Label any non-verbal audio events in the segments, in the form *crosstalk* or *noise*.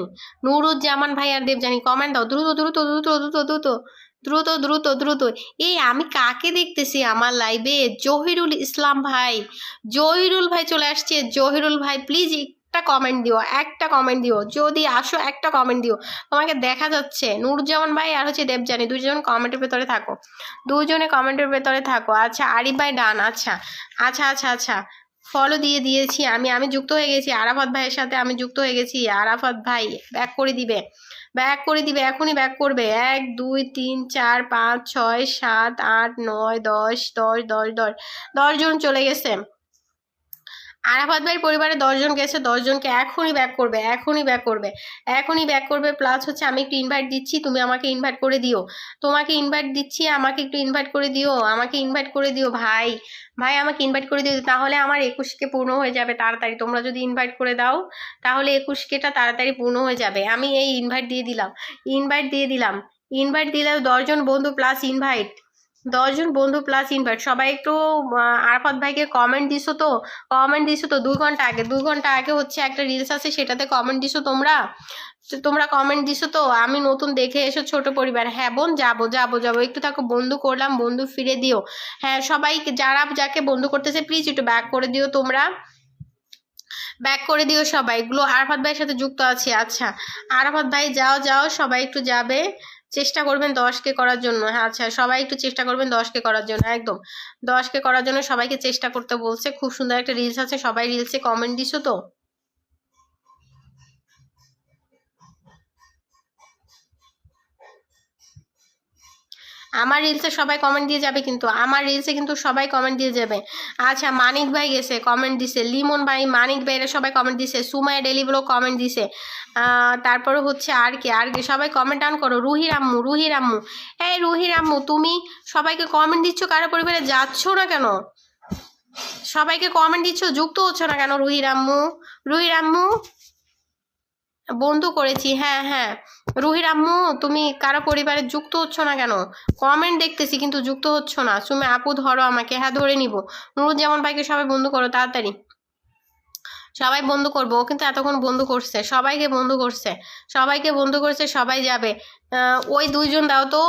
দেবজানি নুরুজ্জামান ভাই আর দেবজানি কমেন্ট দাও। দ্রুত দ্রুত দ্রুত দ্রুত দ্রুত দ্রুত দ্রুত দ্রুত। এই আমি কাকে দেখতেছি আমার লাইভে জহিরুল ইসলাম ভাই। জহিরুল ভাই চলে আসছে। জহিরুল ভাই প্লিজ একটা কমেন্ট দিও, একটা কমেন্ট দিও। যদি আসো, একটা কমেন্ট দিও। তোমাকে দেখা যাচ্ছে। নুরুজ্জামান ভাই আর হচ্ছে দেবজানি দুজন কমেন্টের ভেতরে থাকো। দুজনে কমেন্টের ভেতরে থাকো। আচ্ছা আরিফ ভাই ডান আচ্ছা আচ্ছা আচ্ছা আচ্ছা। ফলো দিয়ে দিয়েছি। আমি আমি যুক্ত হয়ে গেছি। আরাফাত ভাইয়ের সাথে আমি যুক্ত হয়ে গেছি। আরাফাত ভাই ব্যাক করে দিবে। ব্যাক করে দিবে, এখনই ব্যাক করবে। এক, দুই, তিন, চার, পাঁচ, ছয়, সাত, আট, নয়, দশ দশ দশ দশ। দশজন চলে গেছে। আরাফাত ভাইয়ের পরিবারে দশজন গেছে দশজনকে এখনই ব্যাক করবে, এখনই ব্যাক করবে, এখনই ব্যাক করবে। প্লাস হচ্ছে আমি একটু ইনভাইট দিচ্ছি, তুমি আমাকে ইনভাইট করে দিও। তোমাকে ইনভাইট দিচ্ছি, আমাকে একটু ইনভাইট করে দিও, আমাকে ইনভাইট করে দিও। ভাই ভাই আমাকে ইনভাইট করে দিও, তাহলে আমার একুশকে পূর্ণ হয়ে যাবে তাড়াতাড়ি। তোমরা যদি ইনভাইট করে দাও, তাহলে একুশকেটা তাড়াতাড়ি পূর্ণ হয়ে যাবে। আমি এই ইনভাইট দিয়ে দিলাম ইনভাইট দিয়ে দিলাম ইনভাইট দিলে দশজন বন্ধু প্লাস ইনভাইট দশজন বন্ধু প্লাস ইনভাইট সবাই একটু আরাফাত ভাইকে কমেন্ট দিছো তো? কমেন্ট দিছো তো দুই ঘণ্টা আগে? দুই ঘণ্টা আগে হচ্ছে একটা রিলস আছে, সেটাতে কমেন্ট দিছো তোমরা? তোমরা কমেন্ট দিছো তো? আমি নতুন দেখে এসো ছোট পরিবার। হ্যাঁ বোন, যাব যাব যাব। একটু থাকো বন্ধু করলাম, বন্ধু ফিরে দিও। হ্যাঁ সবাই যারা যাকে বন্ধু করতেছে প্লিজ একটু ব্যাক করে দিও তোমরা। ব্যাক করে দিও সবাই। এগুলো আরাফাত ভাইয়ের সাথে যুক্ত আছে। আচ্ছা আরাফাত ভাই, যাও যাও, সবাই একটু যাবে। চেষ্টা করবেন দশকে করার জন্য। হ্যাঁ আচ্ছা সবাই একটু চেষ্টা করবেন দশকে করার জন্য, একদম। দশকে করার জন্য সবাইকে চেষ্টা করতে বলছে। খুব সুন্দর একটা রিলস আছে। সবাই রিলসে কমেন্ট দিছো তো? আমার রিলসে সবাই কমেন্ট দিয়ে যাবে কিন্তু, আমার রিলসে কিন্তু সবাই কমেন্ট দিয়ে যাবে। আচ্ছা মানিক ভাই গেছে কমেন্ট দিছে। লিমন ভাই, মানিক ভাই ভাইরা সবাই কমেন্ট দিছে। সুমায়া ডেলি ব্লগ কমেন্ট দিছে। তারপরে হচ্ছে আর কি? আর কি? সবাই কমেন্ট ডাউন করো। রুহি রাম্মু রুহি রাম্মু এই রুহি রাম্মু তুমি সবাইকে কমেন্ট দিচ্ছ? কারও পরিবারে যাচ্ছ না কেন? সবাইকে কমেন্ট দিচ্ছ? যুক্ত হচ্ছ না কেন রুহি রাম্মু রুহি রাম্মু বন্ধু করেছি হ্যাঁ হ্যাঁ। রুহির আম্মু, তুমি কারও পরিবারে যুক্ত হচ্ছ না কেন? কমেন্ট দেখতেছি, কিন্তু যুক্ত হচ্ছ না। তুমি আপু, ধরো আমাকে। হ্যাঁ ধরে নিব। নুরুজ্জামান ভাইকে সবাই বন্ধু করো, তাড়াতাড়ি। সবাই বন্ধু করব। ও কিন্তু এতক্ষণ বন্ধু করছে, সবাইকে বন্ধু করছে, সবাইকে বন্ধু করছে, সবাই যাবে। ওই দুইজন দাও তো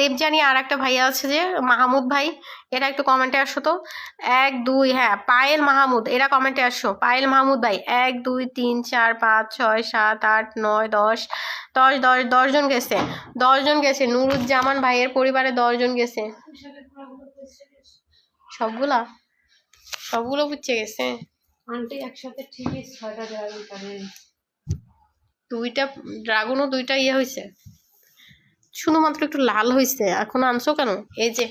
দেবজানি আর একটা ভাইয়া আছে যে, মাহমুদ ভাই, এরা একটু কমেন্টে আসো তো। এক, দুই হ্যাঁ পায়েল মাহমুদ, এরা কমেন্টে আসো। পায়েল মাহমুদ ভাই, এক, দুই, তিন, চার, পাঁচ, ছয়, সাত, আট, নয়, দশ দশ দশ দশজন গেছে দশজন গেছে। নুরুজ্জামান ভাইয়ের পরিবারে দশজন গেছে। সবগুলা? সবগুলো বুঝছে গেছে? আন্টি একসাথে ঠিকই ছয়টা ড্রাগন পারে দুইটা ড্রাগনও দুইটা ইয়ে হয়েছে শুধুমাত্র একটু লাল হয়েছে এখন আনছো কেন? এই যে।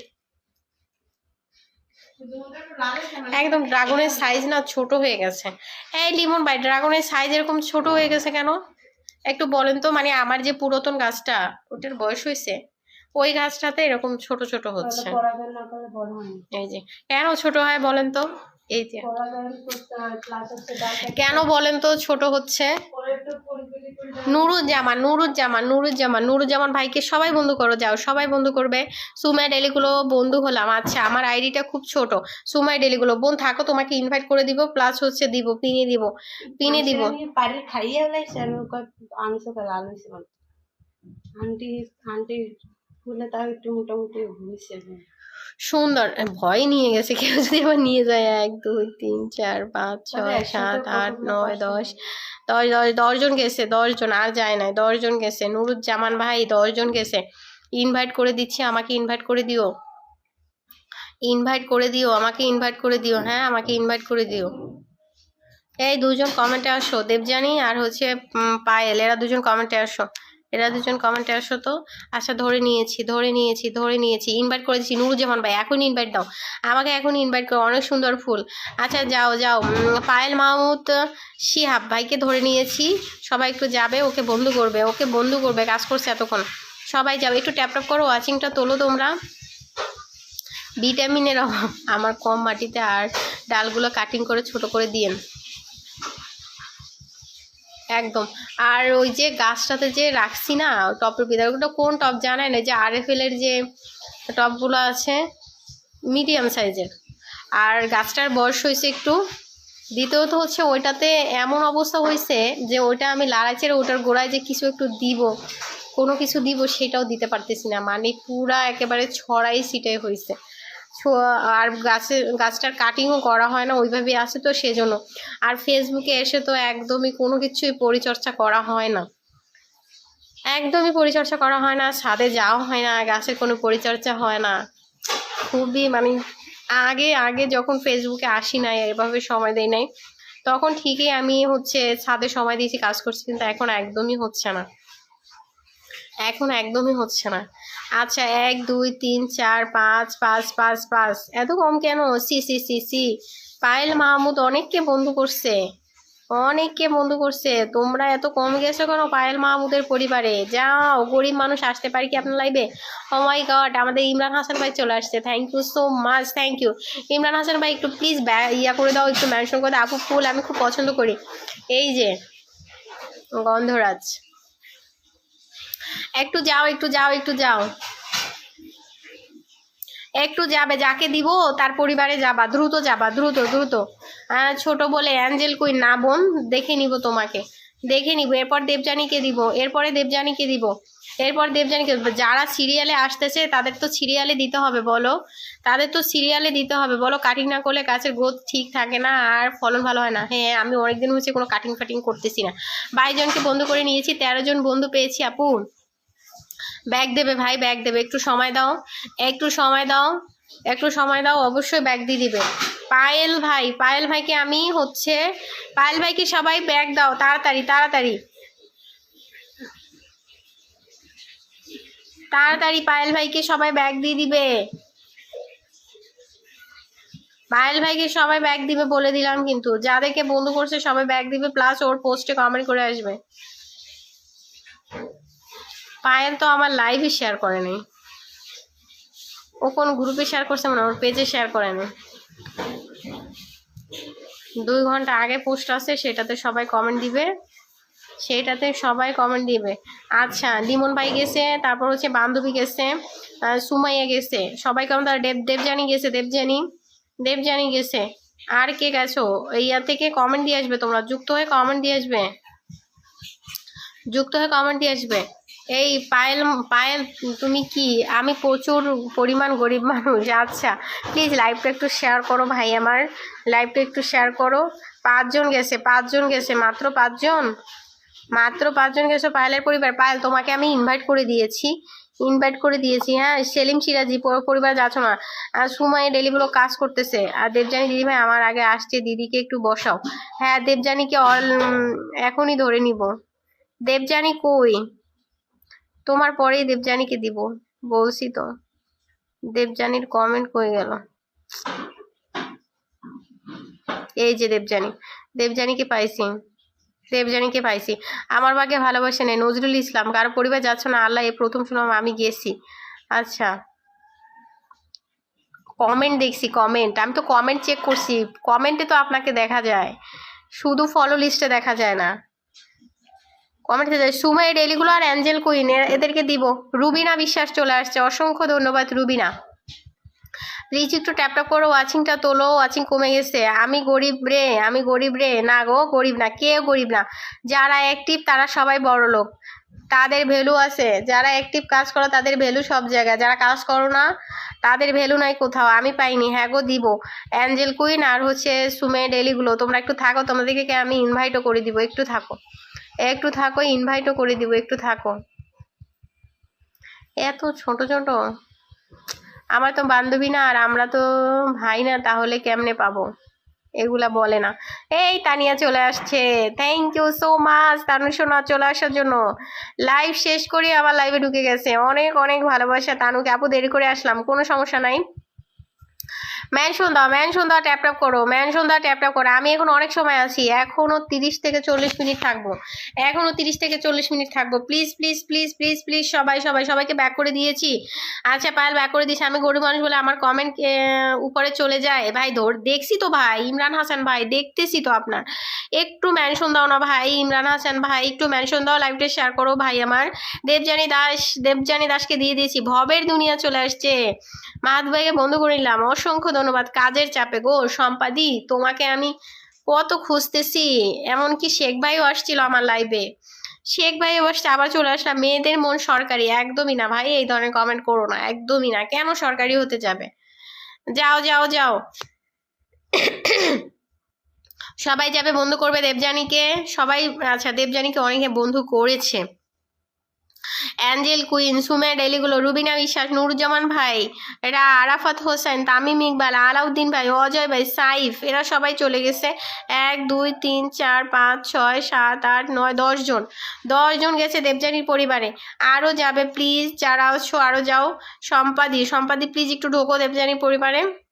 একদম ড্রাগনের সাইজ না ছোট হয়ে গেছে। এই লিমন ভাই ড্রাগনের সাইজ এরকম ছোট হয়ে গেছে কেন? একটু বলেন তো মানে আমার যে পুরাতন গাছটা ওটার বয়স হয়েছে ওই গাছটাতে এরকম ছোট ছোট হচ্ছে। এই যে। কেন ছোট হয় বলেন তো? এই যে। কেন বলেন তো ছোট হচ্ছে? নুরুজ্জামান নুরুজ্জামান নুরুজ্জামান নুরুজ্জামান ভাইকে সবাই বন্ধু করো যাও সবাই বন্ধু করবে। সুমাই ডেলিগুলো বন্ধু হলাম। আচ্ছা আমার আইডিটা খুব ছোট। সুমাই ডেলিগুলো বোন থাকো তোমাকে ইনভাইট করে দিব প্লাস হচ্ছে দিব পিনে দিব পিনে দিব। আন্টি আন্টি ফুলে তাও একটু মোটামুটি সুন্দর। ভয় নিয়ে গেছে কেউ *laughs* যদি আবার নিয়ে যায় এক দুই তিন চার পাঁচ ছয় সাত আট নয় দশ দশ দশ দশজন গেছে দশজন আর যায় নাই দশজন গেছে। নুরুজ্জামান ভাই দশজন গেছে। ইনভাইট করে দিচ্ছি আমাকে ইনভাইট করে দিও। ইনভাইট করে দিও আমাকে ইনভাইট করে দিও। হ্যাঁ আমাকে ইনভাইট করে দিও। এই দুজন কমেন্টে আসো। দেবজানি আর হচ্ছে পায়েল এরা দুজন কমেন্টে আসো। এরা দুজন কমেন্টে আসো তো আচ্ছা ধরে নিয়েছি ধরে নিয়েছি ধরে নিয়েছি ইনভাইট করে দিচ্ছি নুরুজ্জামান ভাই এখন ইনভাইট দাও। আমাকে এখন ইনভাইট করো, অনেক সুন্দর ফুল। আচ্ছা যাও যাও। পায়েল মাহমুদ, শিহাব ভাইকে ধরে নিয়েছি। সবাই একটু যাবে, ওকে বন্ধু করবে, ওকে বন্ধু করবে, কাজ করছে এতক্ষণ। সবাই যাবে একটু ট্যাপ ট্যাপ করো ওয়াচিংটা তোলো তোমরা। ভিটামিনের অভাব, আমার কম মাটিতে আর ডালগুলো কাটিং করে ছোট করে দিয়েন। একদম। আর ওই যে গাছটাতে যে রাখছি না টপের ভিতরে ওটা কোন টপ জানায় না যে আরএফএল এর যে টপগুলো আছে, মিডিয়াম সাইজের। আর গাছটার বয়স হয়েছে একটু। দ্বিতীয়ত হচ্ছে ওইটাতে এমন অবস্থা হয়েছে যে ওইটা আমি লাড়াই ছেড়ে ওটার গোড়ায় যে কিছু একটু দিব, কোনো কিছু দিব সেটাও দিতে পারতেছি না। মানে পুরা একেবারে ছড়াই ছিটাই হয়েছে। আর গাছের গাছটার কাটিংও করা হয় না ওইভাবে আসে তো সেজন্য। আর ফেসবুকে এসে তো একদমই কোনো কিছুই পরিচর্যা করা হয় না। একদমই পরিচর্যা করা হয় না, ছাদে যাওয়া হয় না গাছের কোনো পরিচর্যা হয় না। খুবই মানে আগে আগে যখন ফেসবুকে আসি নাই, এভাবে সময় দেই নাই, তখন ঠিকই আমি হচ্ছে ছাদে সময় দিয়েছি, কাজ করছি, কিন্তু এখন একদমই হচ্ছে না। এখন একদমই হচ্ছে না। আচ্ছা এক, দুই, তিন, চার, পাঁচ পাঁচ পাঁচ পাঁচ। এত কম কেন? C C C C. Payel Mahmud অনেককে বন্ধু করছে। অনেককে বন্ধু করছে। তোমরা এত কম গেছো কেন পায়েল মাহমুদের পরিবারে? যাও, গরিব মানুষ আসতে পারি কি আপনার লাইভে ও মাই গড আমাদের ইমরান হাসান ভাই চলে আসছে। Thank you so much thank you Imran Hasan ভাই, একটু প্লিজ ইয়া করে দাও, একটু মেনশন করে দাও। আপু, ফুল আমি খুব পছন্দ করি। এই যে, গন্ধরাজ। একটু যাও একটু যাও একটু যাও। একটু যাবে যাকে দিব তার পরিবারে যাবা দ্রুত যাবা দ্রুত দ্রুত। আহ, ছোট বলে অ্যাঞ্জেল কই না বোন দেখে নিব তোমাকে। দেখে নিব এরপর দেবযানীকে দিব এরপরে দেবযানীকে দিব এরপর দেবযানীকে দিব। যারা সিরিয়ালে আসতেছে তাদের তো সিরিয়ালে দিতে হবে বলো। তাদের তো সিরিয়ালে দিতে হবে বলো। কাটিং না করলে গাছের গ্রোথ ঠিক থাকে না আর ফলন ভালো হয় না। হ্যাঁ আমি অনেকদিন হচ্ছে কোনো কাটিং ফাটিং করতেছি না। বাইশ জনকে বন্ধু করে নিয়েছি তেরো জন বন্ধু পেয়েছি আপু। ব্যাগ দেবে ভাই, ব্যাগ দেবে। একটু সময় দাও, একটু সময় দাও, একটু সময় দাও, অবশ্যই ব্যাগ দিয়ে দিবে। পায়েল ভাই, পায়েল ভাইকে আমি হচ্ছে, পায়েল ভাইকে সবাই ব্যাগ দাও, তাড়াতাড়ি তাড়াতাড়ি। তাড়াতাড়ি পায়েল ভাইকে সবাই ব্যাগ দিয়ে দিবে। পায়েল ভাইকে সবাই ব্যাগ দিবে বলে দিলাম কিন্তু, যাদেরকে বন্ধু করছে সবাই ব্যাগ দিবে প্লাস ওর পোস্টে কমেন্ট করে আসবে। পায়েল তো আমার লাইভে শেয়ার করেনি ও কোন গ্রুপে শেয়ার করছে মানে ওর পেজে শেয়ার করেনি দুই ঘণ্টা আগে পোস্ট আছে, সেটাতে সবাই কমেন্ট দিবে। সেইটাতে সবাই কমেন্ট দিবে। আচ্ছা লিমন ভাই গেছে, তারপর হচ্ছে বান্ধবী গেছে সুমাইয়া গেছে। সবাই কেমন তার দেব দেবজানি গেছে দেবজানি দেবজানি গেছে। আর কে গেছো? ইয়া থেকে কমেন্ট দিয়ে আসবে তোমরা। যুক্ত হয়ে কমেন্ট দিয়ে আসবে। যুক্ত হয়ে কমেন্ট দিয়ে আসবে। এই পায়েল পায়েল, তুমি কি? আমি প্রচুর পরিমাণ গরিব মানুষ। আচ্ছা প্লিজ লাইভটা একটু শেয়ার করো ভাই আমার। লাইভটা একটু শেয়ার করো। পাঁচজন গেছে পাঁচজন গেছে, মাত্র পাঁচজন? মাত্র পাঁচজন গেছো পায়েলের পরিবার। পায়েল, তোমাকে আমি ইনভাইট করে দিয়েছি। ইনভাইট করে দিয়েছি হ্যাঁ? সেলিম সিরাজি পুরো পরিবার যাচ্ছ না আর সুমাই ডেলিগুলো কাজ করতেছে। আর দেবজানি দিদি ভাই, আমার আগে আসছে, দিদিকে একটু বসাও। হ্যাঁ দেবজানিকে অল এখনই ধরে নিব। দেবজানি কই? তোমার পরেই দেবযানীকে দিব, বলছি তো। দেবযানীর কমেন্ট কই গেল? এই যে দেবযানী, দেবযানীকে পাইছি দেবযানীকে পাইছি। আমার বাগে ভালোবাসে নেই, নজরুল ইসলাম, কারও পরিবার যাচ্ছ না, আল্লাহ এ প্রথম শুনলাম আমি গেছি। আচ্ছা কমেন্ট দেখছি কমেন্ট আমি তো কমেন্ট চেক করছি কমেন্টে তো আপনাকে দেখা যায়, শুধু ফলো লিস্টে দেখা যায় না। কমেন্টে যায় সুমাই ডেলিগুলো আর অ্যাঞ্জেল কুইন এদেরকে দিব। রুবিনা বিশ্বাস চলে আসছে, অসংখ্য ধন্যবাদ রুবিনা। প্লিজ একটু ট্যাপ ট্যাপ করো, ওয়াচিংটা তোলো, ওয়াচিং কমে গেছে। আমি গরিব রে, আমি গরিব রে। না গো, গরিব না, কেউ গরিব না। যারা অ্যাক্টিভ তারা সবাই বড় লোক। তাদের ভ্যালু আছে। যারা অ্যাক্টিভ কাজ করো, তাদের ভ্যালু সব জায়গায়। যারা কাজ করো না, তাদের ভ্যালু নাই কোথাও। আমি পাইনি হ্যাঁ গো, দিব। অ্যাঞ্জেল কুইন, আর হচ্ছে সুমে ডেলিগুলো, তোমরা একটু থাকো, তোমাদেরকে আমি ইনভাইটও করে দিব? একটু থাকো। একটু থাকো ইনভাইটও করে দিব, একটু থাকো। এত ছোট ছোট। আমার তো বান্ধবী না, আর আমরা তো ভাই না, তাহলে কেমনে পাবো? এগুলা বলে না। এই, তানিয়া চলে আসছে। Thank you so much Tanu সোনা, চলে আসার জন্য। লাইভ শেষ করে আবার লাইভে ঢুকে গেছে। অনেক অনেক ভালোবাসা, তানুকে। আপু, দেরি করে আসলাম। কোনো সমস্যা নাই? মেনশন দাও মেনশন দাও ট্যাপ ট্যাপ করো মেনশন দাও ট্যাপ ট্যাপ করো। আমি এখন অনেক সময় আছি এখনও তিরিশ থেকে চল্লিশ মিনিট থাকব। এখনও তিরিশ থেকে চল্লিশ মিনিট থাকব। Please please please please please সবাই সবাই, সবাইকে ব্যাক করে দিয়েছি। আচ্ছা পায়েল ব্যাক করে দিয়েছি। আমি গরিব মানুষ বলে আমার কমেন্ট উপরে চলে যায়। ভাই, ধর, দেখছি তো ভাই, ইমরান হাসান ভাই, দেখতেছি তো আপনার। একটু মেনশন দাও না ভাই, ইমরান হাসান ভাই, একটু মেনশন দাও লাইভটা শেয়ার করো ভাই আমার। দেবজানী দাস দেবজানী দাসকে দিয়ে দিয়েছি। ভবের দুনিয়া চলে আসছে। মাহাত ভাইকে বন্ধ করে নিলাম। অসংখ্য ধন্যবাদ, কাজের চাপে গো। সম্পাদি, তোমাকে আমি কত খুঁজতেছি। এমনকি শেখ ভাইও আসছিল আমার লাইভে শেখ ভাইও আসছে, আবার চলে আসলাম। মেয়েদের মন সরকারি, একদমই না ভাই, এই ধরনের কমেন্ট করো না, একদমই না। কেন সরকারি হতে যাবে? যাও যাও যাও। সবাই যাবে বন্ধু করবে দেবযানীকে। সবাই আচ্ছা দেবযানীকে অনেকে বন্ধু করেছে। অ্যাঞ্জেল কুইন, সুমে ডেলিগুলো, রুবিনা বিশ্বাস, নুরুজ্জামান ভাই এরা আরাফাত হোসেন, তামিম ইকবাল, আলাউদ্দিন ভাই, অজয় ভাই, সাইফ, এরা সবাই চলে গেছে এক, দুই, তিন, চার, পাঁচ, ছয়, সাত, আট, নয়, দশ জন। দশ জন গেছে দেবযানীর পরিবারে। আরও যাবে, প্লিজ, যারা আছো আরও যাও। সম্পাদি সম্পাদি, প্লিজ একটু ঢোকো দেবযানীর পরিবারে।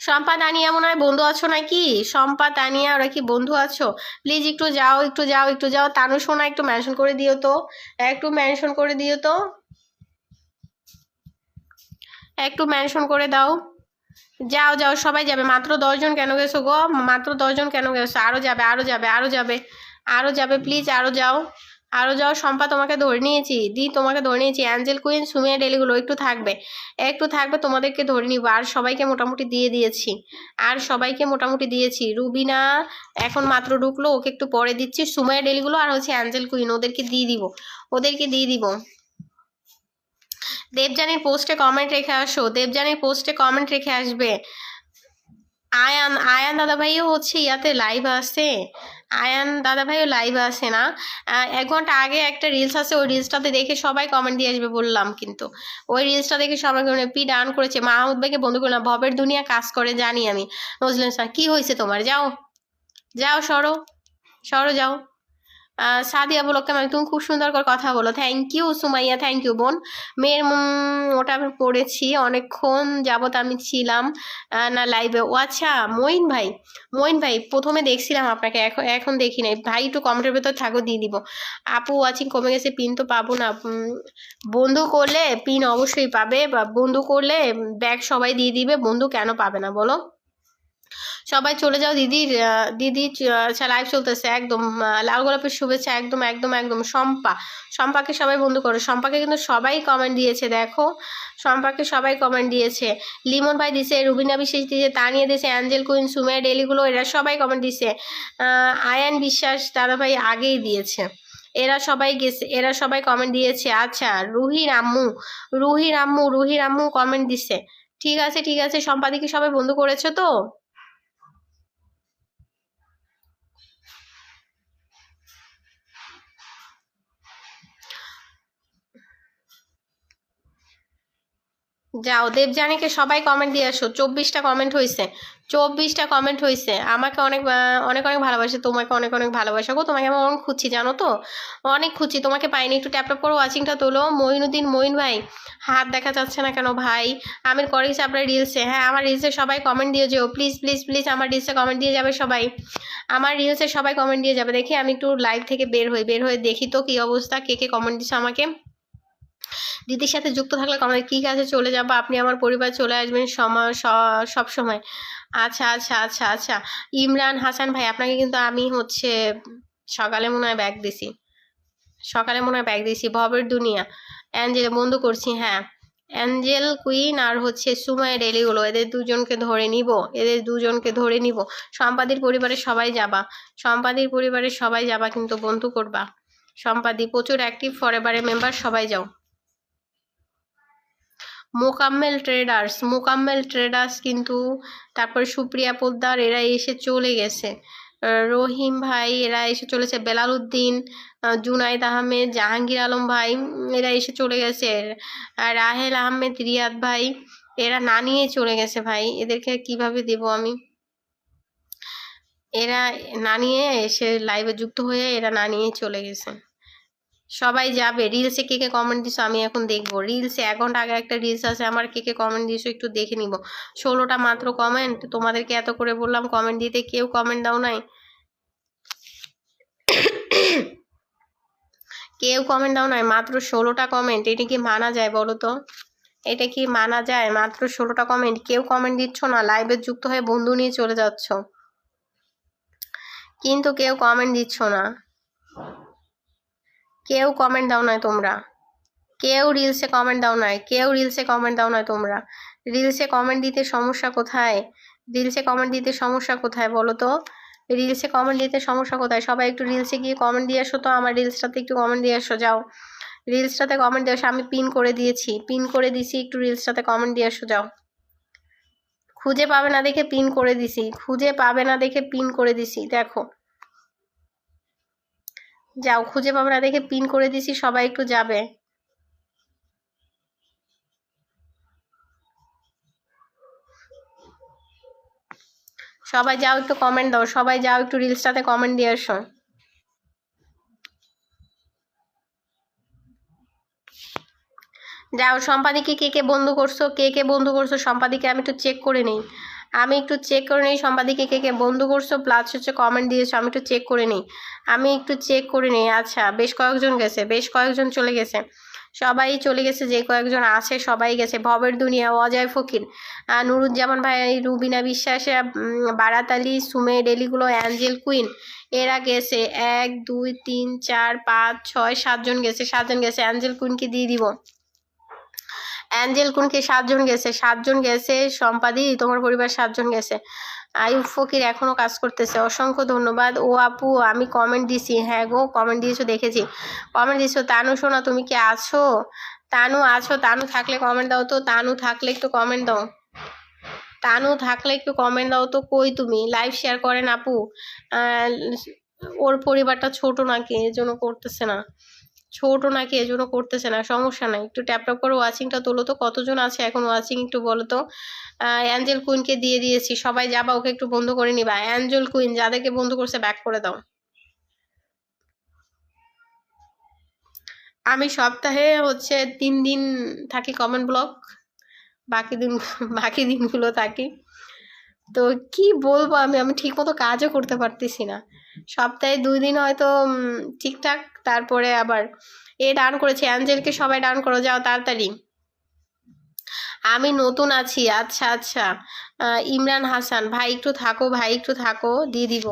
শম্পা, তানিয়া মনে হয় বন্ধু আছো নাকি? শম্পা, তানিয়া, ওরা কি বন্ধু আছো? প্লিজ একটু যাও একটু যাও একটু যাও। তানু, সোনা, একটু মেনশন করে দিও তো। একটু মেনশন করে দিও তো। একটু মেনশন করে দাও। যাও যাও, সবাই যাবে। মাত্র দশজন কেন গেছো গো? মাত্র দশজন কেন গেছো? আরও যাবে আরও যাবে আরও যাবে। আরও যাবে প্লিজ আরও যাও। আরও যাও, শম্পা, তোমাকে ধরে নিয়েছি। দি, তোমাকে ধরে নিয়েছি। অ্যাঞ্জেল, কুইন, সুমিয়া, ডেলিগুলো একটু থাকবে। একটু থাকবে, তোমাদেরকে ধরে নিব। আর সবাইকে মোটামুটি দিয়ে দিয়েছি। আর সবাইকে মোটামুটি দিয়েছি। রুবিনা এখন মাত্র ঢুকলো, ওকে একটু পরে দিচ্ছি। সুমাইয়া ডেলিগুলো আর হচ্ছে অ্যাঞ্জেল, কুইন, ওদেরকে দিয়ে দিব। ওদেরকে দিয়ে দিব। দেবযানীর পোস্টে কমেন্ট রেখে আসো। দেবযানীর পোস্টে কমেন্ট রেখে আসবে। আয়ান আয়ান দাদাভাইও হচ্ছে ইয়াতে লাইভ আসে। আয়ান দাদাভাইও লাইভ আসে না। এক ঘণ্টা আগে একটা রিলস আছে ওই রিলসটাতে দেখে সবাই কমেন্ট দিয়ে আসবে বললাম কিন্তু। ওই রিলসটা দেখে সবাই পি ডান করেছে। মাহমুদ ভাইকে বন্ধু করলাম, ভবের দুনিয়া কাজ করে, জানি আমি। নজরুল স্যার, কি হয়েছে তোমার? যাও। যাও সরো। সরো যাও। সাদিয়া বলো, কেমন? তুমি খুব সুন্দর করে কথা বলো। Thank you Sumaiya thank you বোন। মেয়ের ওটা আমি পড়েছি অনেকক্ষণ যাবত আমি ছিলাম না লাইভে ও আচ্ছা মঈন ভাই মঈন ভাই, প্রথমে দেখছিলাম আপনাকে, এখন এখন দেখি নাই। ভাই, একটু কমেন্টের ভেতর থাকো, দিয়ে দিব। আপু ওয়াচিং কমে গেছে, পিন তো পাবো না। বন্ধু করলে পিন অবশ্যই পাবে, বা বন্ধু করলে ব্যাগ সবাই দিয়ে দিবে, বন্ধু কেন পাবে না, বলো? সবাই চলে যাও দিদির দিদি আচ্ছা লাইভ চলতেছে, একদম লাল গোলাপের শুভেচ্ছা, একদম একদম একদম, শম্পা, শম্পাকে সবাই বন্ধু করো, শম্পাকে কিন্তু সবাই কমেন্ট দিয়েছে, দেখো, শম্পাকে সবাই কমেন্ট দিয়েছে, লিমন ভাই দিছে, রুবিনা বিশেষ দিয়েছে, তানিয়া দিয়েছে, অ্যাঞ্জেল কুইন সুমেয়া ডেলিগুলো এরা সবাই কমেন্ট দিছে আয়ান বিশ্বাস, দাদা ভাই আগেই দিয়েছে, এরা সবাই গেছে, এরা সবাই কমেন্ট দিয়েছে আচ্ছা রুহি রাম্মু রুহি রাম্মু রুহি রাম্মু কমেন্ট দিছে, ঠিক আছে ঠিক আছে সম্পাদিকে সবাই বন্ধু করেছ তো? যাও, দেবযানীকে সবাই কমেন্ট দিয়ে আসো। চব্বিশটা কমেন্ট হয়েছে চব্বিশটা কমেন্ট হয়েছে আমাকে অনেক অনেক অনেক ভালোবাসে। তোমাকে অনেক অনেক ভালোবাসা। গো, তোমাকে আমি অনেক খুঁজছি, জানো তো? অনেক খুঁজছি। তোমাকে পাইনি। একটু ট্যাপ ট্যাপ করে ওয়াচিংটা তোলো। মঈনুদ্দিন মঈন ভাই, হাত দেখা যাচ্ছে না কেন ভাই? আমির করেছি আপনার রিলসে হ্যাঁ আমার রিলসে সবাই কমেন্ট দিয়ে যেও। প্লিজ প্লিজ প্লিজ আমার রিলসে কমেন্ট দিয়ে যাবে সবাই। আমার রিলসে সবাই কমেন্ট দিয়ে যাবে। দেখি আমি একটু লাইভ থেকে বের হই। বের হয়ে দেখি তো কী অবস্থা, কে কে কমেন্ট দিচ্ছে আমাকে? দিদির সাথে যুক্ত থাকলে কমেন্ট কি কাজে চলে যাব? আপনি আমার পরিবার চলে আসবেন সময় সব সময়। আচ্ছা আচ্ছা আচ্ছা আচ্ছা। ইমরান হাসান ভাই, আপনাকে কিন্তু আমি হচ্ছে সকালে মনে হয় ব্যাগ দিছি। সকালে মনে হয় ব্যাগ দিছি, ভবের দুনিয়া। অ্যাঞ্জেল, বন্ধ করছি হ্যাঁ। অ্যাঞ্জেল, কুইন আর হচ্ছে সুমায় ডেলিগুলো এদের দুজনকে ধরে নিব, এদের দুজনকে ধরে নিব। সম্পাদির পরিবারের সবাই যাবা। সম্পাদির পরিবারের সবাই যাবা, কিন্তু বন্ধু করবা। সম্পাদি, প্রচুর অ্যাক্টিভ ফরএভারের মেম্বার সবাই যাও। মোকাম্মেল ট্রেডার্স। মোকাম্মেল ট্রেডার্স কিন্তু তারপর সুপ্রিয়া পোদ্দার, এরা এসে চলে গেছে। রহিম ভাই, এরা এসে চলেছে। বেলাল উদ্দিন জুনাইদ আহমেদ, জাহাঙ্গীর আলম ভাই এরা এসে চলে গেছে। রাহেল আহমেদ, রিয়াদ ভাই, এরা না নিয়ে চলে গেছে ভাই। এদেরকে কীভাবে দেব আমি? এরা না নিয়ে এসে লাইভে যুক্ত হয়ে এরা না নিয়ে চলে গেছে। সবাই যাবে। রিলসে কে কে কমেন্ট দিছো আমি এখন দেখব। রিলসে এক ঘণ্টা আগে একটা রিলস আছে, আমার কে কে কমেন্ট দিছো একটু দেখে নিব। ষোলোটা মাত্র কমেন্ট তোমাদেরকে এত করে বললাম কমেন্ট দিতে কেউ কমেন্ট দাও নাই। কেউ কমেন্ট দাও নাই, মাত্র ষোলোটা কমেন্ট এটা কি মানা যায় বলো তো? এটা কি মানা যায়? মাত্র ষোলোটা কমেন্ট কেউ কমেন্ট দিচ্ছ না লাইভে যুক্ত হয়ে বন্ধু নিয়ে চলে যাচ্ছ। কিন্তু কেউ কমেন্ট দিচ্ছ না। কেউ কমেন্ট দাও নয় তোমরা। কেউ রিলসে কমেন্ট দাও নয় কেউ রিলসে কমেন্ট দাও নয় তোমরা। রিলসে কমেন্ট দিতে সমস্যা কোথায়? রিলসে কমেন্ট দিতে সমস্যা কোথায় বলো তো? রিলসে কমেন্ট দিতে সমস্যা কোথায়? সবাই একটু রিলসে গিয়ে কমেন্ট দিয়ে আসো তো, আমার রিলসটাতে একটু কমেন্ট দিয়ে আসো, যাও। রিলসটাতে কমেন্ট দিয়ে আসো, আমি পিন করে দিয়েছি। পিন করে দিছি, একটু রিলসটাতে কমেন্ট দিয়ে আসো, যাও। খুঁজে পাবে না দেখে পিন করে দিছি। খুঁজে পাবে না দেখে পিন করে দিছি, দেখো। যাও, খুঁজে পাবে না, দেখে পিন করে দিছি, সবাই একটু যাবে। সবাই যাও, একটু কমেন্ট দাও, সবাই যাও, একটু রিলসটাতে কমেন্ট দিয়ে আসো যাও, সম্পাদিকে কে কে বন্ধু করছ, কে কে বন্ধু করছ, সম্পাদিকে আমি একটু চেক করে নিই। আমি একটু চেক করে নিই সম্পাদিকে কে কে বন্ধু করছ প্লাস হচ্ছে কমেন্ট দিয়েছ আমি একটু চেক করে নিই। আমি একটু চেক করে নিই আচ্ছা বেশ কয়েকজন গেছে বেশ কয়েকজন চলে গেছে। সবাই চলে গেছে যে কয়েকজন আছে সবাই গেছে। ভবের দুনিয়া অজয় ফকির নুরুজ্জামান ভাই রুবিনা বিশ্বাস উম, বারাত আলী সুমে ডেলিগুলো অ্যাঞ্জেল কুইন এরা গেছে। এক দুই তিন চার পাঁচ ছয় সাতজন গেছে সাতজন গেছে। অ্যাঞ্জেল কুইনকে দিয়ে দিব। অ্যাঞ্জেল কুনকে? সাতজন গেছে। সাতজন গেছে। সম্পাদি, তোমার পরিবার সাতজন গেছে। আয়ুব ফকির এখনও কাজ করতেছে। অসংখ্য ধন্যবাদ। ও আপু, আমি কমেন্ট দিছি। হ্যাঁ গো কমেন্ট দিয়েছ, দেখেছি। কমেন্ট দিয়েছ, তানু শোনা, তুমি কি আছো? তানু আছো, তানু থাকলে কমেন্ট দাও তো। তানু থাকলে একটু কমেন্ট দাও। তানু থাকলে একটু কমেন্ট দাও তো। কই তুমি? লাইভ শেয়ার করেন আপু। ওর পরিবারটা ছোট নাকি? এজন্য করতেছে না। ছোট নাকি এজন্য করতেছে না, সমস্যা নাই। একটু ট্যাপ ট্যাপ করে ওয়াচিংটা তোলো তো, কতজন আছে এখন ওয়াচিং একটু বলো তো? অ্যাঞ্জেল কুইনকে দিয়ে দিয়েছি, সবাই যাবা, ওকে একটু বন্ধ করে নিবা। অ্যাঞ্জেল কুইন যাদেরকে বন্ধ করছে ব্যাক করে দাও। আমি সপ্তাহে হচ্ছে তিন দিন থাকি কমেন্ট ব্লক বাকি দিন, বাকি দিনগুলো থাকি। তো কি বলব আমি? আমি ঠিক মতো কাজও করতে পারতেছি না। সপ্তাহে দুই দিন হয়তো ঠিকঠাক, তারপরে আবার এ ডান করেছে। অ্যাঞ্জেলকে সবাই ডান করো, যাও তাড়াতাড়ি। আমি নতুন আছি আচ্ছা আচ্ছা। ইমরান হাসান, ভাই, একটু থাকো, ভাই, একটু থাকো, দিয়ে দিব।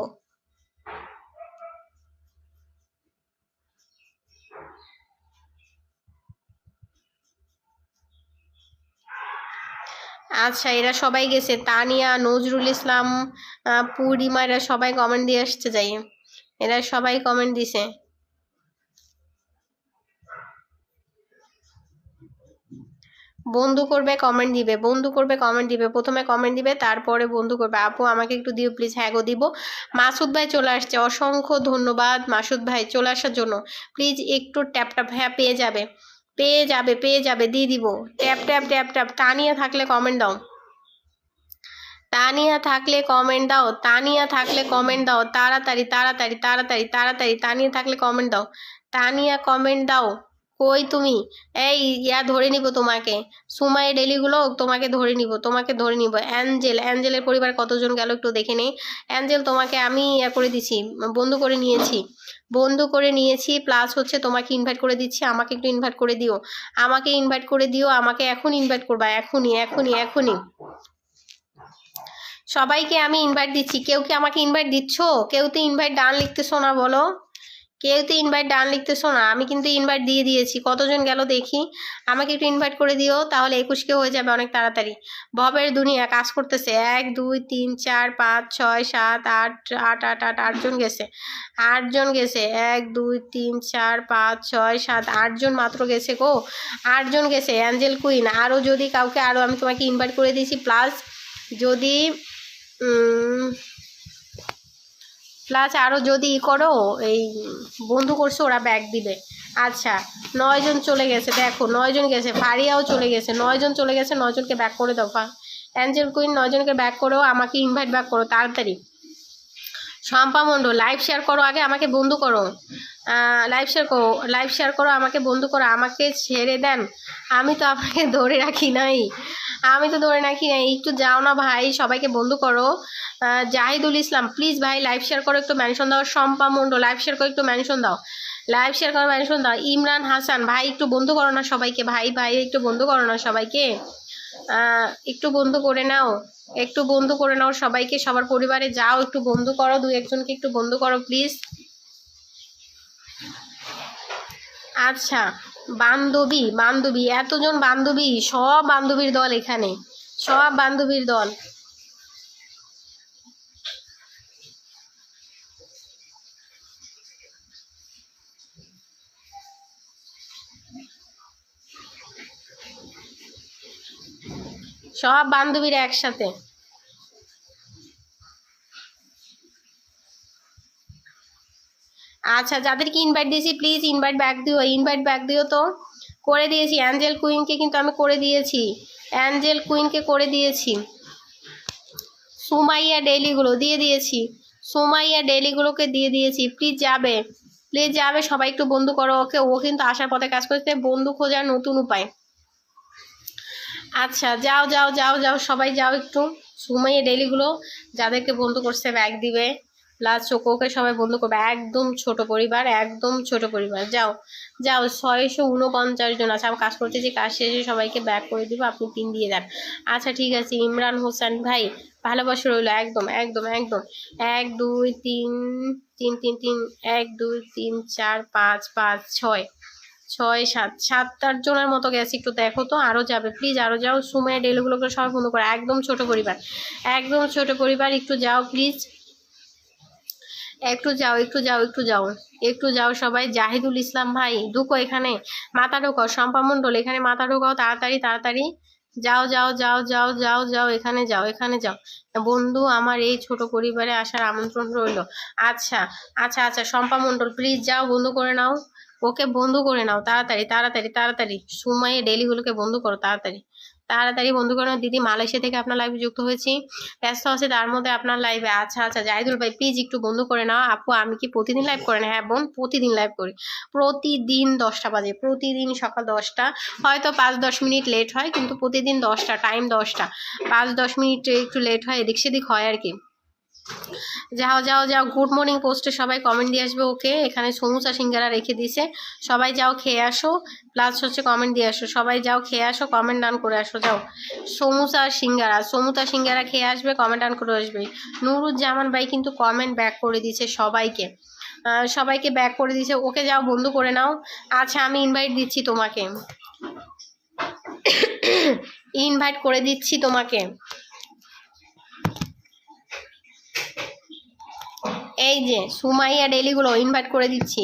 আচ্ছা এরা সবাই গেছে। তানিয়া, নজরুল ইসলাম পূর্ণিমা এরা সবাই কমেন্ট দিয়ে আসছে যাই এরা সবাই কমেন্ট দিছে। বন্ধু করবে কমেন্ট দিবে। বন্ধু করবে কমেন্ট দিবে। প্রথমে কমেন্ট দিবে, তারপরে বন্ধু করবে। আপু, আমাকে একটু দিও প্লিজ হ্যাঁ গো, দিব। মাসুদ ভাই চলে আসছে। অসংখ্য ধন্যবাদ মাসুদ ভাই চলে আসার জন্য। প্লিজ একটু ট্যাপ ট্যাপ হ্যাঁ পেয়ে যাবে। পেয়ে যাবে পেয়ে যাবে, দিয়ে দিব। Tap tap tap tap, Tania থাকলে কমেন্ট দাও। তানিয়া থাকলে কমেন্ট দাও, তানিয়া থাকলে কমেন্ট দাও, তাড়াতাড়ি তাড়াতাড়ি তাড়াতাড়ি তাড়াতাড়ি, তানিয়া থাকলে কমেন্ট দাও। তানিয়া কমেন্ট দাও, কই তুমি? এই, ইয়া ধরে নিব তোমাকে। সুমাই ডেলিগুলো তোমাকে ধরে নিব, তোমাকে ধরে নিব। অ্যাঞ্জেল, অ্যাঞ্জেলের পরিবার কতজন গেল একটু দেখে নেই। অ্যাঞ্জেল তোমাকে আমি ইয়া করে দিছি, বন্ধু করে নিয়েছি। বন্ধু করে নিয়েছি প্লাস হচ্ছে তোমাকে ইনভাইট করে দিচ্ছি, আমাকে একটু ইনভাইট করে দিও। আমাকে ইনভাইট করে দিও, আমাকে এখন ইনভাইট করবা, এখনই এখনই এখনই। সবাইকে আমি ইনভাইট দিচ্ছি। কেউ কি আমাকে ইনভাইট দিচ্ছ? কেউ তো ইনভাইট ডান লিখতেছো না, বলো। কেউ তো ইনভাইট ডান লিখতেছো না। আমি কিন্তু ইনভাইট দিয়ে দিয়েছি। কতজন গেল দেখি। আমাকে একটু ইনভাইট করে দিও, তাহলে একুশকে হয়ে যাবে অনেক তাড়াতাড়ি। ভবের দুনিয়া কাজ করতেছে। এক, দুই, তিন, চার, পাঁচ, ছয়, সাত, আট আট আট আট আটজন গেছে। আটজন গেছে। এক, দুই, তিন, চার, পাঁচ, ছয়, সাত আটজন মাত্র গেছে গো। আটজন গেছে। Angel queen. আরও যদি কাউকে আরও আমি তোমাকে ইনভাইট করে দিয়েছি। প্লাস যদি প্লাস আরও যদি ই করো, এই বন্ধু করছে, ওরা ব্যাগ দিবে। আচ্ছা নয়জন চলে গেছে, দেখো নয়জন গেছে, ফারিয়াও চলে গেছে নয়জন চলে গেছে নয়জনকে ব্যাক করে দাও অ্যাঞ্জেল কুইন নয়জনকে ব্যাক করো, আমাকে ইনভাইট ব্যাক করো, তাড়াতাড়ি। শম্পা মণ্ডল লাইভ শেয়ার করো আগে, আমাকে বন্ধু করো। লাইভ শেয়ার করো লাইভ শেয়ার করো, আমাকে বন্ধু করো, আমাকে ছেড়ে দেন। আমি তো আপনাকে ধরে রাখি নাই। আমি তো ধরে রাখি নাই। একটু যাও না ভাই, সবাইকে বন্ধু করো। জাহিদুল ইসলাম প্লিজ ভাই লাইভ শেয়ার করো, একটু মেনশন দাও। শম্পা মণ্ডল লাইভ শেয়ার করো, একটু মেনশন দাও। লাইভ শেয়ার করো মেনশন দাও। ইমরান হাসান, ভাই, একটু বন্ধু করো না সবাইকে। ভাই ভাই, একটু বন্ধু করো না সবাইকে। একটু বন্ধু করে নাও। একটু বন্ধু করে নাও সবাইকে, সবার পরিবারে যাও, একটু বন্ধু করো, দুই একজনকে একটু বন্ধু করো প্লিজ আচ্ছা বান্ধবী বান্ধবী, এতজন বান্ধবী, সব বান্ধবীর দল এখানে। সব বান্ধবীর দল। সব বান্ধবীরা একসাথে। আচ্ছা যাদেরকে ইনভাইট দিয়েছি প্লিজ ইনভাইট ব্যাক দিও। ইনভাইট ব্যাক দিও তো। করে দিয়েছি। অ্যাঞ্জেল কুইনকে কিন্তু আমি করে দিয়েছি। অ্যাঞ্জেল কুইনকে করে দিয়েছি। সুমাইয়া ডেইলিগুলো দিয়ে দিয়েছি। সুমাইয়া ডেইলিগুলোকে দিয়ে দিয়েছি। প্লিজ যাবে। প্লিজ যাবে। সবাই একটু বন্ধু করো। ওকে, ও কিন্তু আসার পথে কাজ করতে বন্ধু খোঁজার নতুন উপায়। আচ্ছা যাও যাও যাও যাও, সবাই যাও একটু। সুমাইয়া ডেইলিগুলো যাদেরকে বন্ধু করছে ব্যাগ দিবে। প্লাস চোখোকে সবাই বন্ধু করবে। একদম ছোট পরিবার, একদম ছোট পরিবার। যাও যাও, ছয়শো উনপঞ্চাশ জন আছে। আমি কাজ করতে যে কাজ শেষে সবাইকে ব্যাক করে দিব, আপনি পিন দিয়ে দেন আচ্ছা ঠিক আছে, ইমরান হোসেন ভাই, ভালোবাসা রইল। একদম একদম একদম। এক, দুই, তিন তিন তিন তিন, এক, দুই, তিন, চার, পাঁচ পাঁচ, ছয়। ছয়, সাত সাত, আট জনের মতো গেছে। একটু দেখো তো আরও যাবে। প্লিজ আরও যাও। সুমাইয়া ডেলিগুলোকে সবাই বন্ধু করো। একদম ছোট পরিবার। একদম ছোট পরিবার। একটু যাও প্লিজ একটু যাও একটু যাও একটু যাও। একটু যাও সবাই। জাহিদুল ইসলাম ভাই, ঢুকো এখানে। মাথা ঢোকাও। শম্পা মণ্ডল, এখানে মাথা ঢোকাও। তাড়াতাড়ি তাড়াতাড়ি। যাও যাও যাও যাও যাও যাও। এখানে যাও এখানে যাও। বন্ধু, আমার এই ছোট পরিবারে আসার আমন্ত্রণ রইল। আচ্ছা আচ্ছা আচ্ছা শম্পা মণ্ডল প্লিজ যাও, বন্ধু করে নাও। ওকে বন্ধু করে নাও, তাড়াতাড়ি তাড়াতাড়ি তাড়াতাড়ি। সময়ে ডেলিগুলোকে বন্ধু করো, তাড়াতাড়ি। তাড়াতাড়ি বন্ধু নাও। দিদি মালয়েশিয়া থেকে আপনার লাইভে যুক্ত হয়েছি। ব্যস্ত আছে তার মধ্যে আপনার লাইভে আচ্ছা আচ্ছা জাহিদুল ভাই প্লিজ একটু বন্ধু করে নাও। আপু, আমি কি প্রতিদিন লাইভ করে করেন হ্যাঁ বোন, প্রতিদিন লাইভ করি। প্রতিদিন দশটা বাজে। প্রতিদিন সকাল দশটা। হয়তো পাঁচ দশ মিনিট লেট হয়, কিন্তু প্রতিদিন দশটা টাইম দশটা। পাঁচ দশ মিনিট একটু লেট হয়, এদিক সেদিক হয় আর কি। যাও যাও যাও গুড মর্নিং পোস্টে সবাই কমেন্ট দিয়ে আসবে ওকে এখানে সমুচা সিঙ্গারা রেখে দিছে সবাই যাও, খেয়ে আসো। প্লাস হচ্ছে কমেন্ট দিয়ে আসো। সবাই যাও, খেয়ে আসো কমেন্ট ডান করে আসো, যাও। সমুচা সিঙ্গারা সমুচা সিঙ্গারা খেয়ে আসবে কমেন্ট ডান করে আসবে। নুরুজ্জামান ভাই কিন্তু কমেন্ট ব্যাক করে দিয়েছে সবাইকে। সবাইকে ব্যাক করে দিয়েছে। ওকে যাও, বন্ধু করে নাও। আচ্ছা আমি ইনভাইট দিচ্ছি তোমাকে। *coughs* ইনভাইট করে দিচ্ছি তোমাকে। এই যে সুমাইয়া ডেলিগুলো ইনভাইট করে দিচ্ছি।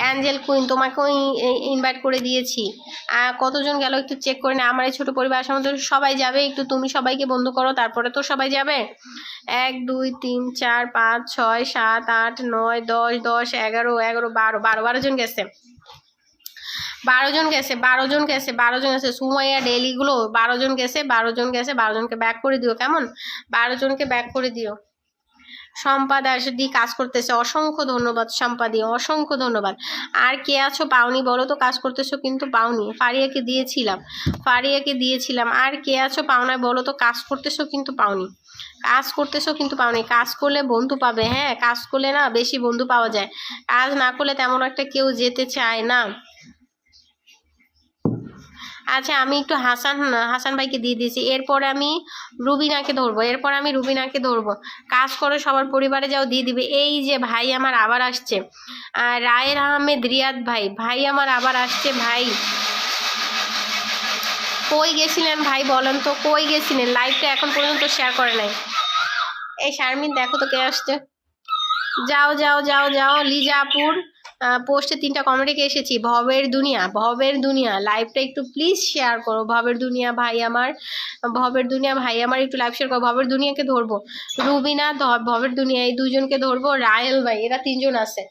অ্যাঞ্জেল কুইন, তোমাকেও ইনভাইট করে দিয়েছি। কতজন গেল একটু চেক করে না। আমার এই ছোটো পরিবার আসার মধ্যে সবাই যাবে। একটু তুমি সবাইকে বন্ধ করো, তারপরে তো সবাই যাবে। এক, দুই, তিন, চার, পাঁচ, ছয়, সাত, আট, নয়, দশ দশ, এগারো এগারো, বারো বারো বারো জন গেছে। বারো জন গেছে, বারো জন গেছে, বারো জন গেছে। সুমাইয়া ডেলিগুলো বারো জন গেছে, বারো জন গেছে, বারো জনকে ব্যাক করে দিও, কেমন? বারো জনকে ব্যাক করে দিও। সম্পাদ দি কাজ করতেছে। অসংখ্য ধন্যবাদ সম্পাদি, অসংখ্য ধন্যবাদ। আর কে আছো? পাওনি, বলো তো কাজ করতেছো কিন্তু পাওনি। ফারিয়াকে দিয়েছিলাম ফারিয়াকে দিয়েছিলাম। আর কে আছো? পাওনায় বলো তো কাজ করতেছো কিন্তু পাওনি। কাজ করতেছো কিন্তু পাওনি। কাজ করলে বন্ধু পাবে হ্যাঁ। কাজ করলে না বেশি বন্ধু পাওয়া যায়। কাজ না করলে তেমন একটা কেউ যেতে চায় না। আচ্ছা আমি একটু হাসান হাসান ভাইকে দিয়ে দিয়েছি। এরপরে আমি রুবিনাকে ধরবো। এরপর আমি রুবিনাকে ধরবো। কাজ করে সবার পরিবারে যাও, দিয়ে দিবে। এই যে ভাই আমার আবার আসছে। রায়ের আহমেদ, রিয়াদ ভাই ভাই আমার আবার আসছে ভাই। কই গেছিলেন ভাই বলেন তো? কই গেছিলেন? লাইভটা এখন পর্যন্ত শেয়ার করে নাই। এই শারমিন, দেখো তো কে আসছে। যাও যাও যাও যাও, লিজাপুর। পোস্টে তিনটা কমেন্ট রেখে এসেছি, ভবের দুনিয়া ভবের দুনিয়া লাইভটা একটু প্লিজ শেয়ার করো, ভবের দুনিয়া ভাই আমার, ভবের দুনিয়া ভাই আমার একটু লাইভ শেয়ার করো, ভবের দুনিয়াকে ধরবো, রুবিনা ভবের দুনিয়া, এই দুজনকে ধরবো, রায়েল ভাই, এরা তিনজন আছে।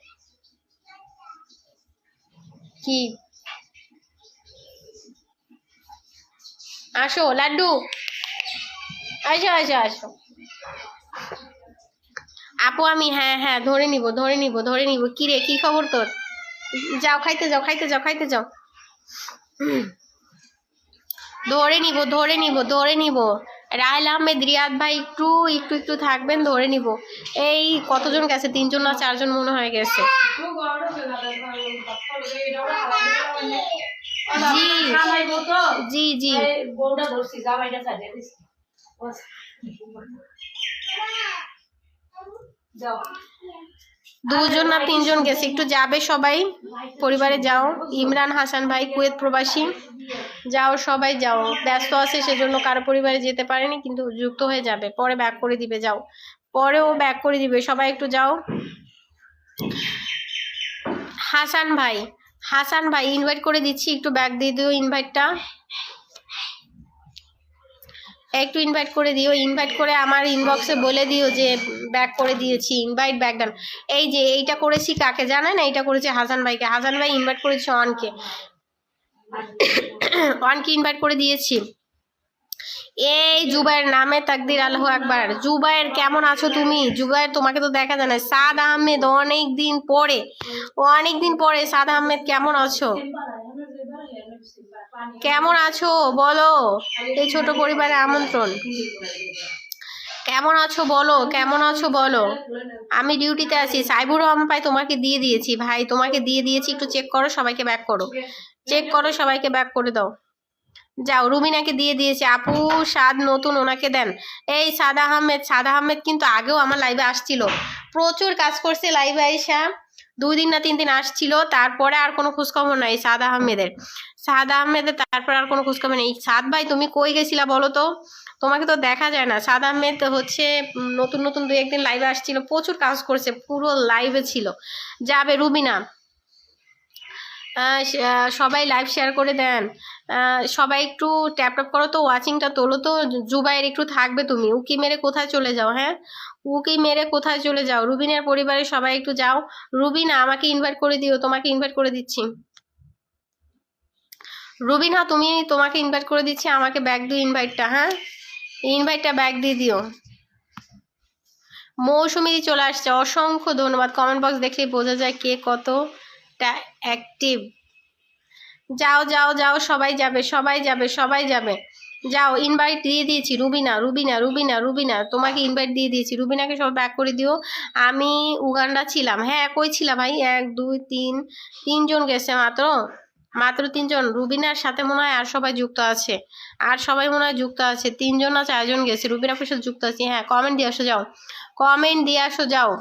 কি? আসো, লাড্ডু। আসো আসো আসো। আপু, আমি হ্যাঁ হ্যাঁ ধরে নিব ধরে নিব ধরে নিব। কি রে, কি খবর তোর? যাও, খাইতে যাও খাইতে যাও খাইতে যাও। ধরে নিব ধরে নিব ধরে নিব। রাহেল আহমেদ, রিয়াদ ভাই, একটু একটু একটু থাকবেন, ধরে নিব। এই কতজন গেছে? তিনজন না চারজন মনে হয়ে গেছে। জি জি জি। দুজন না তিনজন গেছে। একটু যাবে সবাই। পরিবারে যাও। ইমরান হাসান ভাই কুয়েত প্রবাসী। যাও সবাই যাও। ব্যস্ত আছে সেজন্য কারও পরিবারে যেতে পারেনি কিন্তু যুক্ত হয়ে যাবে। পরে ব্যাক করে দিবে যাও। পরেও ব্যাক করে দিবে। সবাই একটু যাও। হাসান ভাই। হাসান ভাই ইনভাইট করে দিচ্ছি। একটু ব্যাক দিয়ে দিও ইনভাইটটা একটু ইনভাইট করে দিও ইনভাইট করে আমার ইনবক্সে বলে দিও যে ব্যাক করে দিয়েছি ইনভাইট ব্যাক ডান এই যে, এইটা করেছি কাকে জানেন? এইটা করেছি হাসান ভাইকে। হাসান ভাই ইনভাইট করেছে অনকে। অনকে ইনভাইট করে দিয়েছি। এই জুবাইয়ের নামে তাকদির আল্লাহ আকবার। জুবাইয়ের কেমন আছো তুমি? জুবাইর তোমাকে তো দেখা যায় না। সাদ আহমেদ অনেক দিন পরে অনেক দিন পরে। সাদ আহমেদ, কেমন আছো? কেমন আছো? বলো, এই ছোট পরিবারে আমন্ত্রণ। কেমন আছো বলো, কেমন আছো বলো। আমি ডিউটিতে আছি। সাইবুর রহমান ভাই তোমাকে দিয়ে দিয়েছি। ভাই, তোমাকে দিয়ে দিয়েছি। একটু চেক করো, সবাইকে ব্যাক করো। চেক করো, সবাইকে ব্যাক করে দাও। যাও, রুবিনাকে দিয়ে দিয়েছে। আপু সাদ নতুন ওনাকে দেন। এই সাদ আহমেদ সাদ আহমেদ কিন্তু আগেও আমার লাইভে আসছিল। প্রচুর কাজ করছে লাইভে আইসা দুই দিন না তিন দিন আসছিল, তারপরে আর কোনো খোঁজখবর নাই সাদ আহমেদের। সাদ আহমেদের তারপর আর কোনো খোঁজখবর নেই। সাদ ভাই, তুমি কই গেছিলা বলো তো? তোমাকে তো দেখা যায় না। সাদ আহমেদ হচ্ছে নতুন নতুন দুই একদিন লাইভে আসছিল, প্রচুর কাজ করছে, পুরো লাইভে ছিল। যাবে রুবিনা। সবাই লাইভ শেয়ার করে দেন। সবাই একটু ট্যাপ ট্যাপ করো তো ওয়াচিংটা তোলো তো। জুবাইয়ের একটু থাকবে তুমি। উকি মেরে কোথায় চলে যাও হ্যাঁ? উকি মেরে কোথায় চলে যাও? রুবিনের পরিবারের সবাই একটু যাও। রুবিনা, আমাকে ইনভাইট করে দিও, তোমাকে ইনভাইট করে দিচ্ছি। রুবিনা তুমি তোমাকে ইনভাইট করে দিচ্ছি, আমাকে ব্যাগ দিও ইনভাইটটা হ্যাঁ? ইনভাইটটা ব্যাগ দিয়ে দিও। মৌসুমি চলে আসছে, অসংখ্য ধন্যবাদ। কমেন্ট বক্স দেখলেই বোঝা যায় কে কতটা অ্যাক্টিভ যাও যাও যাও, সবাই যাবে সবাই যাবে সবাই যাবে। যাও ইনভাইট দিয়ে দিয়েছি রুবিনা রুবিনা রুবিনা রুবিনা, তোমাকে ইনভাইট দিয়ে দিয়েছি। রুবিনাকে সব ব্যাক করে দিও। আমি উগান্ডা ছিলাম। হ্যাঁ কই ছিলাম ভাই? এক, দুই, তিন, তিনজন গেছে মাত্র? মাত্র তিনজন। রুবিনার সাথে মনে হয় আর সবাই যুক্ত আছে। আর সবাই মনে হয় যুক্ত আছে। তিনজন না চারজন গেছে। রুবিনা সাথে যুক্ত আছে। হ্যাঁ কমেন্ট দিয়ে আসো, যাও। কমেন্ট দিয়ে আসো, যাও।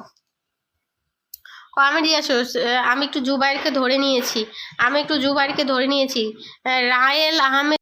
কমেন্ট রিয়াসোস আমি একটু জুবাইরকে ধরে নিয়েছি। আমি একটু জুবাইরকে ধরে নিয়েছি। রায়েল আহমেদ